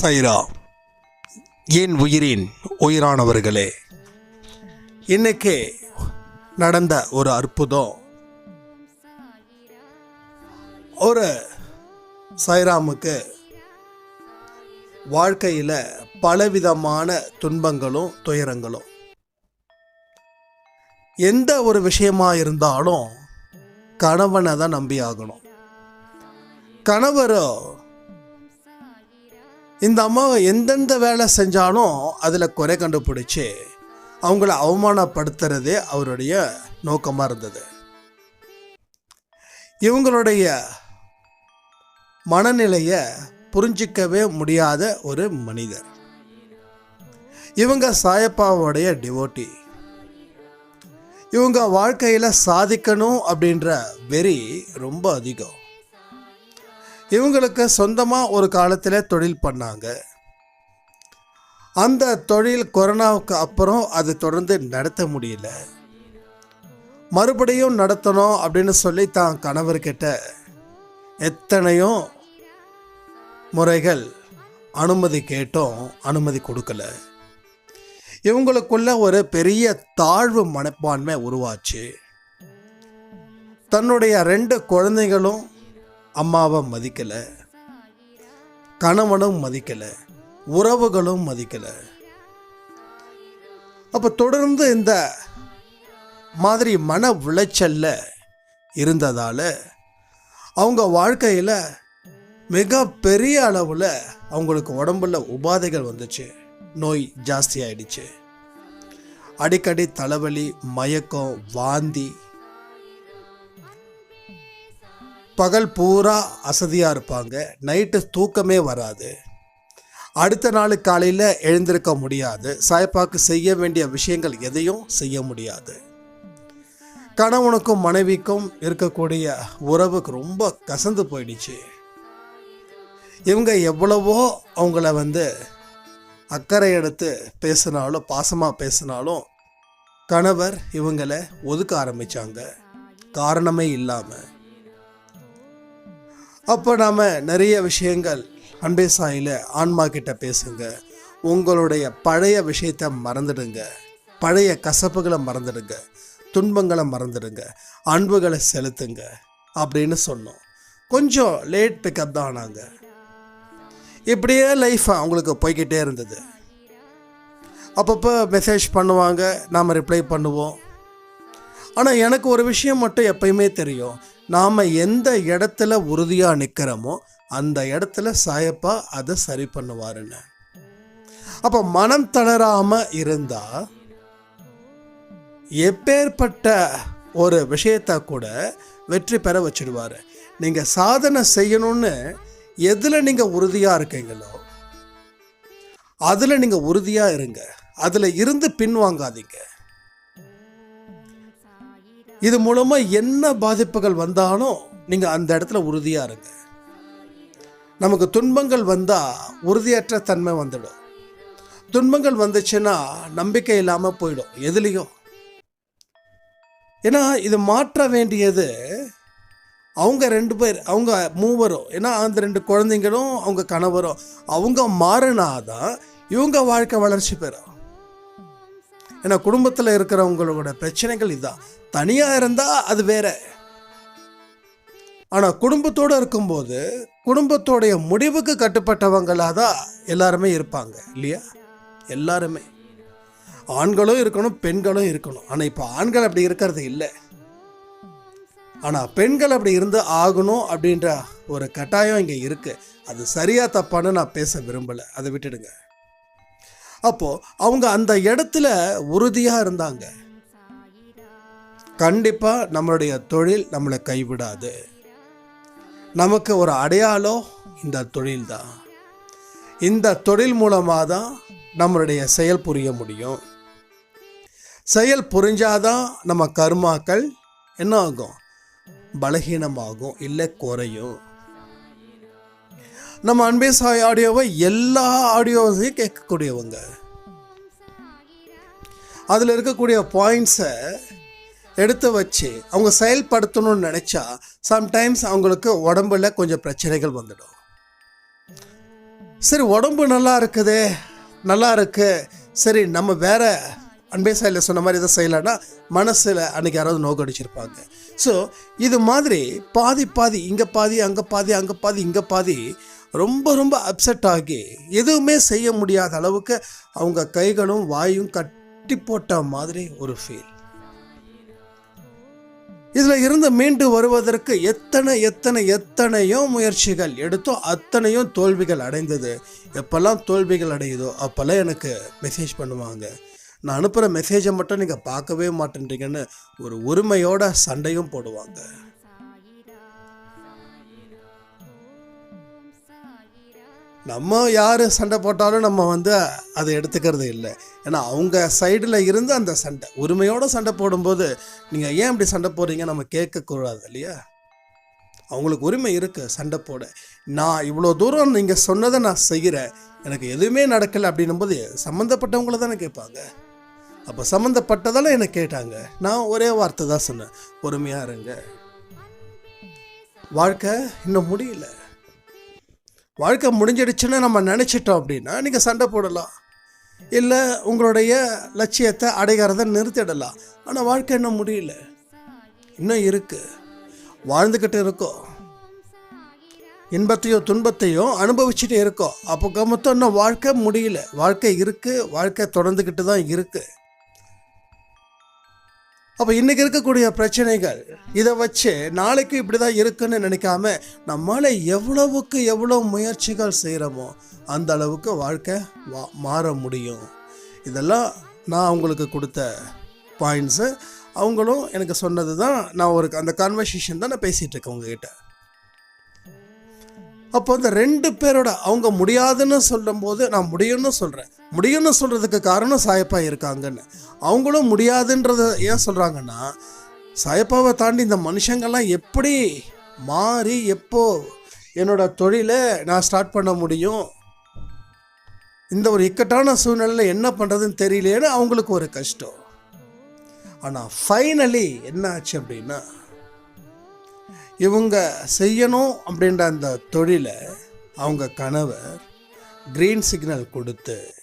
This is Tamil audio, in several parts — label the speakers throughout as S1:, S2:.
S1: சைரா என் உயிரின் உயிரானவர்களே? இன்னைக்கு நடந்த ஒரு அற்புதம். ஒரு சைராமுக்கு வாழ்க்கையில் பலவிதமான துன்பங்களும் துயரங்களும். எந்த ஒரு விஷயமா இருந்தாலும் கணவனை தான் நம்பி ஆகணும் கணவரோ இந்த அம்மாவை எந்தெந்த வேலை செஞ்சாலும் அதில் குறை கண்டுபிடிச்சி அவங்கள அவமானப்படுத்துறதே அவருடைய நோக்கமாக இருந்தது. இவங்களுடைய மனநிலையை புரிஞ்சிக்கவே முடியாத ஒரு மனிதர். இவங்க சாயப்பாவோடைய டிவோட்டி இவங்க வாழ்க்கையில் சாதிக்கணும் அப்படின்ற வெறி ரொம்ப அதிகம். இவங்களுக்கு சொந்தமாக ஒரு காலத்தில் தொழில் பண்ணாங்க. அந்த தொழில் கொரோனாவுக்கு அப்புறம் அது தொடர்ந்து நடத்த முடியல. மறுபடியும் நடத்தணும் அப்படின்னு சொல்லி தான் கணவர்கிட்ட எத்தனையோ முறைகள் அனுமதி கேட்டோம் அனுமதி கொடுக்கல. இவங்களுக்குள்ள ஒரு பெரிய தாழ்வு மனப்பான்மை உருவாச்சு. தன்னுடைய ரெண்டு குழந்தைகளும் அம்மாவை மதிக்கலை. கணவனும் மதிக்கலை. உறவுகளும் மதிக்கலை. அப்போ தொடர்ந்து இந்த மாதிரி மன விளைச்சலில் இருந்ததால் அவங்க வாழ்க்கையில் மிக பெரிய அளவில் அவங்களுக்கு உடம்புல உபாதைகள் வந்துச்சு. நோய் ஜாஸ்தி ஆயிடுச்சு. அடிக்கடி தலைவலி மயக்கம் வாந்தி பகல் பூரா அசதியாக இருப்பாங்க. நைட்டு தூக்கமே வராது. அடுத்த நாள் காலையில் எழுந்திருக்க முடியாது. சாய்ப்பாக்கு செய்ய வேண்டிய விஷயங்கள் எதையும் செய்ய முடியாது. கணவனுக்கும் மனைவிக்கும் இருக்கக்கூடிய உறவுக்கு ரொம்ப கசந்து போயிடுச்சு. இவங்க எவ்வளவோ அவங்கள வந்து அக்கறை எடுத்து பேசினாலும் பாசமாக பேசினாலும் கணவர் இவங்களை ஒதுக்க ஆரம்பித்தாங்க காரணமே இல்லாமல் அப்போ நாம் நிறைய விஷயங்கள் அன்பே சாயில் ஆன்மா கிட்ட பேசுங்க. உங்களுடைய பழைய விஷயத்தை மறந்துடுங்க. பழைய கசப்புகளை மறந்துடுங்க. துன்பங்களை மறந்துடுங்க. அன்புகளை செலுத்துங்க அப்படின்னு சொன்னோம். கொஞ்சம் லேட் பிக்கப் தான் ஆனாங்க. இப்படியே லைஃப் அவங்களுக்கு போய்கிட்டே இருந்தது. அப்பப்போ மெசேஜ் பண்ணுவாங்க. நாம் ரிப்ளை பண்ணுவோம். ஆனால் எனக்கு ஒரு விஷயம் மட்டும் எப்பயுமே தெரியும். நாம் எந்த இடத்துல உறுதியாக நிற்கிறோமோ அந்த இடத்துல சாயப்பா அதை சரி பண்ணுவாருன்னு. அப்போ மனம் தளராமல் இருந்தால் எப்பேற்பட்ட ஒரு விஷயத்தை கூட வெற்றி பெற வச்சுடுவார் நீங்கள் சாதனை செய்யணும்னு எதில் நீங்கள் உறுதியாக இருக்கீங்களோ அதில் நீங்கள் உறுதியாக இருங்க. அதில் இருந்து பின்வாங்காதீங்க. இது மூலமாக என்ன பாதிப்புகள் வந்தாலும் நீங்கள் அந்த இடத்துல உறுதியாக இருங்க. நமக்கு துன்பங்கள் வந்தால் உறுதியற்ற தன்மை வந்துடும். துன்பங்கள் வந்துச்சுன்னா நம்பிக்கை இல்லாமல் போயிடும் எதுலேயும். ஏன்னா இது மாற்ற வேண்டியது அவங்க ரெண்டு பேர் அவங்க மூவரும். ஏன்னா அந்த ரெண்டு குழந்தைங்களும் அவங்க கணவரும். அவங்க மாறினாதான் இவங்க வாழ்க்கை வளர்ச்சி பெறும். ஏன்னா குடும்பத்தில் இருக்கிறவங்களோட பிரச்சனைகள் இதுதான் தனியாக இருந்தால் அது வேற. ஆனால் குடும்பத்தோடு இருக்கும்போது குடும்பத்தோடைய முடிவுக்கு கட்டுப்பட்டவங்களாக தான் எல்லாருமே இருப்பாங்க இல்லையா? எல்லாருமே. ஆண்களும் இருக்கணும் பெண்களும் இருக்கணும். ஆனால் இப்போ ஆண்கள் அப்படி இருக்கிறது இல்லை. ஆனால் பெண்கள் அப்படி இருந்து ஆகணும் அப்படின்ற ஒரு கட்டாயம் இங்கே இருக்குது அது சரியாக தப்பான்னு நான் பேச விரும்பலை. அதை விட்டுடுங்க. அப்போது அவங்க அந்த இடத்துல உறுதியாக இருந்தாங்க. கண்டிப்பாக நம்மளுடைய தொழில் நம்மளை கைவிடாது. நமக்கு ஒரு அடையாளம் இந்த தொழில் தான் இந்த தொழில் மூலமாக தான் நம்மளுடைய செயல் புரிய முடியும். செயல் புரிஞ்சாதான் நம்ம கர்மாக்கள் என்ன ஆகும்? பலகீனமாகும் இல்லை குறையும். நம்ம அன்பே சாய் ஆடியோவை எல்லா ஆடியோஸையும் கேட்கக்கூடியவங்க. அதில் இருக்கக்கூடிய பாயிண்ட்ஸை எடுத்து வச்சு அவங்க செயல்படுத்தணும்னு நினச்சா சம்டைம்ஸ் அவங்களுக்கு உடம்புல கொஞ்சம் பிரச்சனைகள் வந்துடும். சரி உடம்பு நல்லா இருக்குதே நல்லா இருக்கு. சரி நம்ம வேற அன்பே சாயில் சொன்ன மாதிரி எதை செய்யலைன்னா மனசில் அன்றைக்கி யாராவது நோக்கு அடிச்சிருப்பாங்க. ஸோ இது மாதிரி பாதி பாதி இங்கே பாதி அங்கே பாதி அங்கே பாதி இங்கே பாதி ரொம்ப ரொம்ப அப்செட் ஆகி எதுவுமே செய்ய முடியாத அளவுக்கு அவங்க கைகளும் வாயும் கட்டி போட்ட மாதிரி ஒரு ஃபீல் இதில் இருந்து மீண்டு வருவதற்கு எத்தனை எத்தனை எத்தனையோ முயற்சிகள் எடுத்தோ அத்தனையும் தோல்விகள் அடைந்தது. எப்பெல்லாம் தோல்விகள் அடையுதோ அப்போல்லாம் எனக்கு மெசேஜ் பண்ணுவாங்க. நான் அனுப்புகிற மெசேஜை மட்டும் நீங்கள் பார்க்கவே மாட்டேன்றீங்கன்னு ஒரு உரிமையோட சண்டையும் போடுவாங்க. நம்ம யார் சண்டை போட்டாலும் நம்ம வந்து அதை எடுத்துக்கிறது இல்லை. ஏன்னா அவங்க சைடில் இருந்து அந்த சண்டை உரிமையோடு சண்டை போடும்போது நீங்கள் ஏன் இப்படி சண்டை போடுறீங்க நம்ம கேட்கக்கூடாது இல்லையா? அவங்களுக்கு உரிமை இருக்குது சண்டை போட. நான் இவ்வளோ தூரம் நீங்கள் சொன்னதை நான் செய்கிறேன். எனக்கு எதுவுமே நடக்கலை அப்படின்னும் போது சம்மந்தப்பட்டவங்கள தானே கேட்பாங்க. அப்போ சம்மந்தப்பட்டதால் என்னை கேட்டாங்க. நான் ஒரே வார்த்தை தான் சொன்னேன். பொறுமையாக இருங்க. வாழ்க்கை இன்னும் முடியல. வாழ்க்கை முடிஞ்சிடுச்சுன்னு நம்ம நினச்சிட்டோம் அப்படின்னா நீங்கள் சண்டை போடலாம். இல்லை உங்களுடைய லட்சியத்தை அடைகிறத நிறுத்திடலாம். ஆனால் வாழ்க்கை இன்னும் முடியல. இன்னும் இருக்குது வாழ்ந்துக்கிட்டு இருக்கோம். இன்பத்தையோ துன்பத்தையும் அனுபவிச்சுட்டு இருக்கோம். அப்போ மொத்தம் இன்னும் வாழ்க்கை முடியல. வாழ்க்கை இருக்குது வாழ்க்கை தொடர்ந்துக்கிட்டு தான் இருக்குது அப்போ இன்றைக்கி இருக்கக்கூடிய பிரச்சனைகள் இதை வச்சு நாளைக்கு இப்படி தான் இருக்குன்னு நினைக்காம நம்மளால் எவ்வளவுக்கு எவ்வளோ முயற்சிகள் செய்கிறோமோ அந்த அளவுக்கு வாழ்க்கை வா மாற முடியும். இதெல்லாம் நான் அவங்களுக்கு கொடுத்த பாயிண்ட்ஸு அவங்களும் எனக்கு சொன்னது தான் நான் ஒரு அந்த கான்வர்சேஷன் தான் நான் பேசிகிட்டு இருக்கேன் உங்ககிட்ட. அப்போ அந்த ரெண்டு பேரோட அவங்க முடியாதுன்னு சொல்லும்போது நான் முடியும்னு சொல்கிறேன் முடியும்னு சொல்கிறதுக்கு காரணம் சாயப்பா இருக்காங்கன்னு. அவங்களும் முடியாதுன்றத ஏன் சொல்கிறாங்கன்னா சாயப்பாவை தாண்டி இந்த மனுஷங்கள்லாம் எப்படி மாறி எப்போ என்னோட தொழிலை நான் ஸ்டார்ட் பண்ண முடியும்? இந்த ஒரு இக்கட்டான சூழ்நிலையில் என்ன பண்ணுறதுன்னு தெரியலேன்னு அவங்களுக்கு ஒரு கஷ்டம். ஆனால் ஃபைனலி என்ன ஆச்சு அப்படின்னா இவங்க செய்யணும் அப்படின்ற அந்த தொழிலை அவங்க கணவர் க்ரீன் சிக்னல் கொடுத்து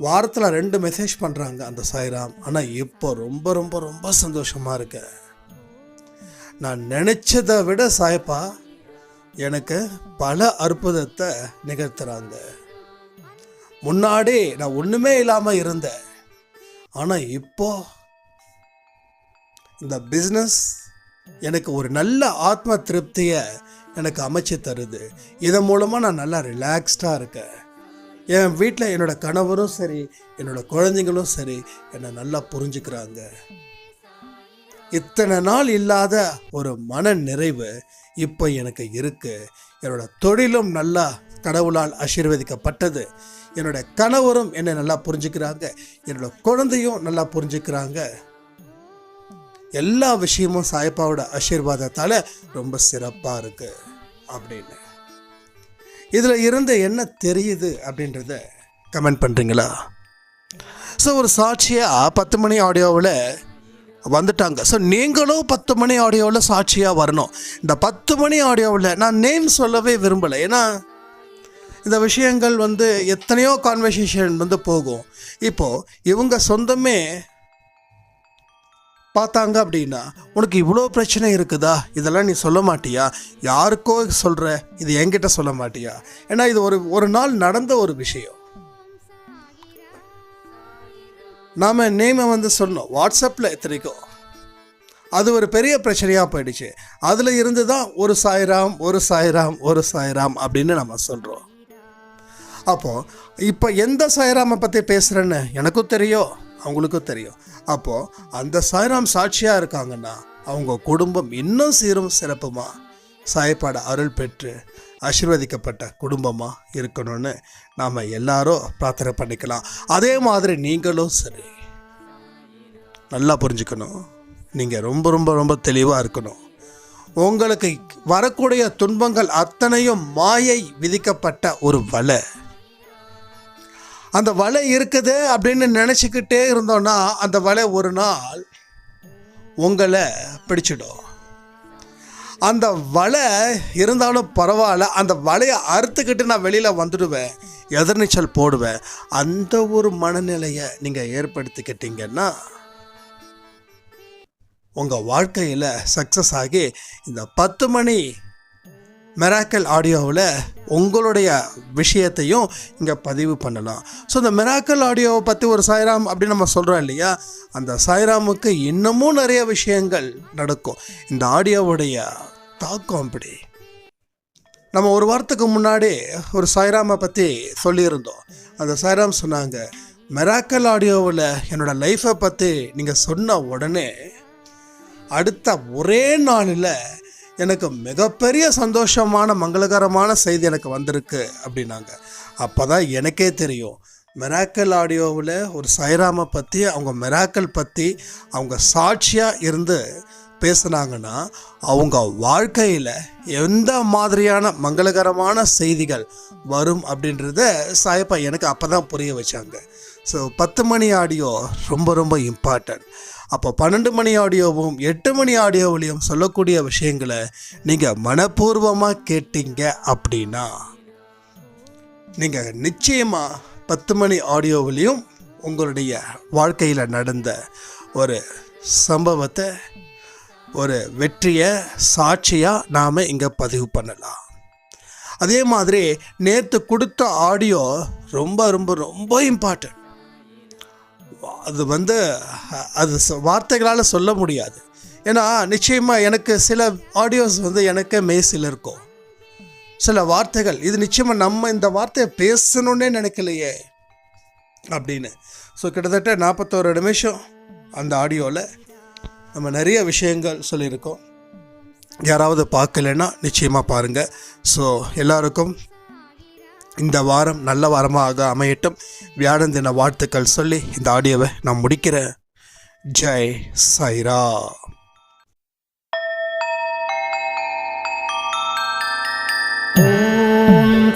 S1: வாரத்தில் ரெண்டு மெசேஜ் பண்ணுறாங்க அந்த சாய்ராம். ஆனால் இப்போ ரொம்ப ரொம்ப ரொம்ப சந்தோஷமாக இருக்க. நான் நினச்சதை விட சாய்ப்பா எனக்கு பல அற்புதத்தை நிகழ்த்துறாங்க. முன்னாடி நான் ஒன்றுமே இல்லாமல் இருந்தேன். ஆனால் இப்போது இந்த பிஸ்னஸ் எனக்கு ஒரு நல்ல ஆத்ம திருப்தியை எனக்கு அமைச்சு தருது. இதன் மூலமாக நான் நல்லா ரிலாக்ஸ்டாக இருக்கேன். என் வீட்டில் என்னோடய கணவரும் சரி என்னோடய குழந்தைங்களும் சரி என்னை நல்லா புரிஞ்சுக்கிறாங்க. இத்தனை நாள் இல்லாத ஒரு மன நிறைவு இப்போ எனக்கு இருக்குது என்னோட தொழிலும் நல்லா கடவுளால் ஆசீர்வதிக்கப்பட்டது. என்னோட கணவரும் என்னை நல்லா புரிஞ்சுக்கிறாங்க. என்னோடய குழந்தையும் நல்லா புரிஞ்சுக்கிறாங்க. எல்லா விஷயமும் சாயப்பாவோட ஆசீர்வாதத்தால் ரொம்ப சிறப்பாக இருக்குது அப்படின்னு. இதில் இருந்து என்ன தெரியுது அப்படின்றத கமெண்ட் பண்ணுறீங்களா ஸோ ஒரு சாட்சியாக பத்து மணி ஆடியோவில் வந்துட்டாங்க. ஸோ நீங்களும் பத்து மணி ஆடியோவில் சாட்சியாக வரணும். இந்த பத்து மணி ஆடியோவில் நான் நேம் சொல்லவே விரும்பலை. ஏன்னா இந்த விஷயங்கள் வந்து எத்தனையோ கான்வர்சேஷன் வந்து போகும். இப்போது இவங்க சொந்தமே பார்த்தாங்க அப்படின்னா உனக்கு இவ்வளோ பிரச்சனை இருக்குதா? இதெல்லாம் நீ சொல்ல மாட்டியா? யாருக்கோ சொல்கிற இது என்கிட்ட சொல்ல மாட்டியா? ஏன்னா இது ஒரு ஒரு நாள் நடந்த ஒரு விஷயம். நாம் நேமை வந்து சொன்னோம் வாட்ஸ்அப்பில் எத்தனைக்கும் அது ஒரு பெரிய பிரச்சனையாக போயிடுச்சு. அதில் இருந்து தான் ஒரு சாய்ராம் ஒரு சாய்ராம் ஒரு சாய்ராம் அப்படின்னு நம்ம சொல்கிறோம் அப்போது இப்போ எந்த சாய்ராமை பற்றி பேசுகிறேன்னு எனக்கும் தெரியும். அவங்களுக்கும் தெரியும். அப்போது அந்த சாய்ராம் சாட்சியாக இருக்காங்கன்னா அவங்க குடும்பம் இன்னும் சீரும் சிறப்புமா? சாயப்பாட அருள் பெற்று ஆசீர்வதிக்கப்பட்ட குடும்பமாக இருக்கணும்னு நாம் எல்லாரும் பிரார்த்தனை பண்ணிக்கலாம். அதே மாதிரி நீங்களும் சரி. நல்லா புரிஞ்சுக்கணும். நீங்கள் ரொம்ப ரொம்ப ரொம்ப தெளிவாக இருக்கணும். உங்களுக்கு வரக்கூடிய துன்பங்கள் அத்தனையும் மாயை விதிக்கப்பட்ட ஒரு வலை. அந்த வலை இருக்குது அப்படின்னு நினச்சிக்கிட்டே இருந்தோன்னா அந்த வலை ஒரு நாள் உங்களை பிடிச்சிடும். அந்த வலை இருந்தாலும் பரவாயில்ல அந்த வலையை அறுத்துக்கிட்டு நான் வெளியில் வந்துடுவேன் எதிர்நீச்சல் போடுவேன். அந்த ஒரு மனநிலையை நீங்கள் ஏற்படுத்திக்கிட்டீங்கன்னா உங்கள் வாழ்க்கையில் சக்ஸஸ் ஆகி இந்த பத்து மணி மெராக்கல் ஆடியோவில் உங்களுடைய விஷயத்தையும் இங்கே பதிவு பண்ணலாம். ஸோ இந்த மெராக்கல் ஆடியோவை பற்றி ஒரு சாய்ராம் அப்படின்னு நம்ம சொல்கிறோம் இல்லையா? அந்த சாய்ராமுக்கு இன்னமும் நிறைய விஷயங்கள் நடக்கும். இந்த ஆடியோவுடைய தாக்கம் அப்படி. நம்ம ஒரு வாரத்துக்கு முன்னாடி ஒரு சாய்ராமை பற்றி சொல்லியிருந்தோம். அந்த சாய்ராம் சொன்னாங்க மெராக்கல் ஆடியோவில் என்னோட லைஃப்பை பற்றி நீங்கள் சொன்ன உடனே அடுத்த ஒரே நாளில் எனக்கு மிகப்பெரிய சந்தோஷமான மங்களகரமான செய்தி எனக்கு வந்திருக்கு அப்படின்னாங்க. அப்போ தான் எனக்கே தெரியும். மெராக்கல் ஆடியோவில் ஒரு சைராமை பற்றி அவங்க மெராக்கல் பற்றி அவங்க சாட்சியாக இருந்து பேசுனாங்கன்னா அவங்க வாழ்க்கையில் எந்த மாதிரியான மங்களகரமான செய்திகள் வரும் அப்படின்றத சாயப்பா எனக்கு அப்போ தான் புரிய வச்சாங்க. ஸோ பத்து மணி ஆடியோ ரொம்ப ரொம்ப இம்பார்ட்டன்ட் அப்போ பன்னெண்டு மணி ஆடியோவும் எட்டு மணி ஆடியோவிலையும் சொல்லக்கூடிய விஷயங்களை நீங்கள் மனப்பூர்வமாக கேட்டீங்க அப்படின்னா நீங்கள் நிச்சயமாக பத்து மணி ஆடியோவிலையும் உங்களுடைய வாழ்க்கையில் நடந்த ஒரு சம்பவத்தை ஒரு வெற்றியை சாட்சியாக நாம் இங்கே பதிவு பண்ணலாம். அதே மாதிரி நேற்று கொடுத்த ஆடியோ ரொம்ப ரொம்ப ரொம்ப இம்பார்ட்டன்ட் அது வந்து அது வார்த்தைகளால் சொல்ல முடியாது. ஏன்னா நிச்சயமாக எனக்கு சில ஆடியோஸ் வந்து எனக்கே மேசில் இருக்கும். சில வார்த்தைகள் இது நிச்சயமாக நம்ம இந்த வார்த்தையை பேசணுன்னே நினைக்கலையே அப்படின்னு. ஸோ கிட்டத்தட்ட நாற்பத்தோரு நிமிஷம் அந்த ஆடியோவில் நம்ம நிறைய விஷயங்கள் சொல்லியிருக்கோம். யாராவது பார்க்கலைன்னா நிச்சயமாக பாருங்கள் ஸோ எல்லாருக்கும் இந்த வாரம் நல்ல வாரமாக அமையட்டும். வியாழன் தின வாழ்த்துக்கள் சொல்லி இந்த ஆடியோவை நான் முடிக்கிறேன். ஜெய் சைரா.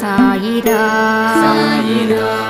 S2: சாயிரா. சாயிரா.